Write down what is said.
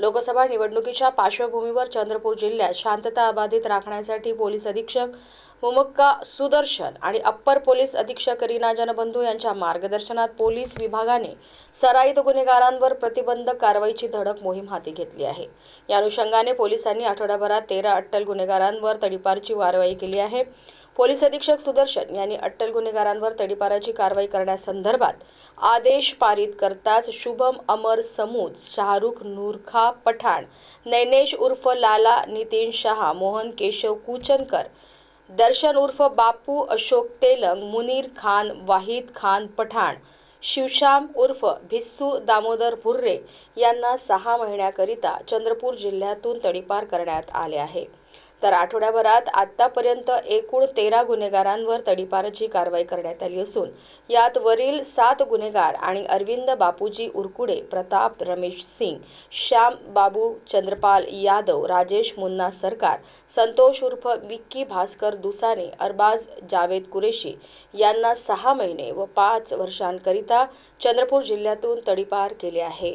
लोकसभा निवडणुकीच्या पार्श्वभूमीवर चंद्रपूर जिल्ह्यात शांतता अबाधित राखण्यासाठी पोलीस अधीक्षक मुमक्का सुदर्शन आणि अप्पर पोलीस अधीक्षक रीना जनबंधू यांच्या मार्गदर्शनात पोलीस विभागाने सराईत गुन्हेगारांवर प्रतिबंधक कारवाईची धडक मोहीम हाती घेतली आहे. या अनुषंगाने पोलिसांनी आठवड्याभरात तेरा अट्टल गुन्हेगारांवर तडीपारची कारवाई केली आहे. पोलीस अधीक्षक सुदर्शन यांनी अट्टल गुन्हेगारांवर तडीपाराची कारवाई करण्यासंदर्भात आदेश पारित करताच शुभम अमर समूद शाहरुख नूरखा पठाण नैनेश उर्फ लाला नितीन शहा मोहन केशव कुचनकर दर्शन उर्फ बापू अशोक तेलंग मुनीर खान वाहिद खान पठाण शिवश्याम उर्फ भिस्सू दामोदर भुर्रे यांना सहा महिन्याकरिता चंद्रपूर जिल्ह्यातून तडीपार करण्यात आले आहे. तर आठवड्याभरात आतापर्यंत एकूण तेरा गुन्हेगारांवर तडीपारची कारवाई करण्यात आली असून यात वरील सात गुन्हेगार आणि अरविंद बापूजी उरकुडे प्रताप रमेश सिंग श्याम बाबू चंद्रपाल यादव राजेश मुन्ना सरकार संतोष उर्फ विक्की भास्कर दुसाने अरबाज जावेद कुरेशी यांना सहा महिने व पाच वर्षांकरिता चंद्रपूर जिल्ह्यातून तडीपार केले आहे.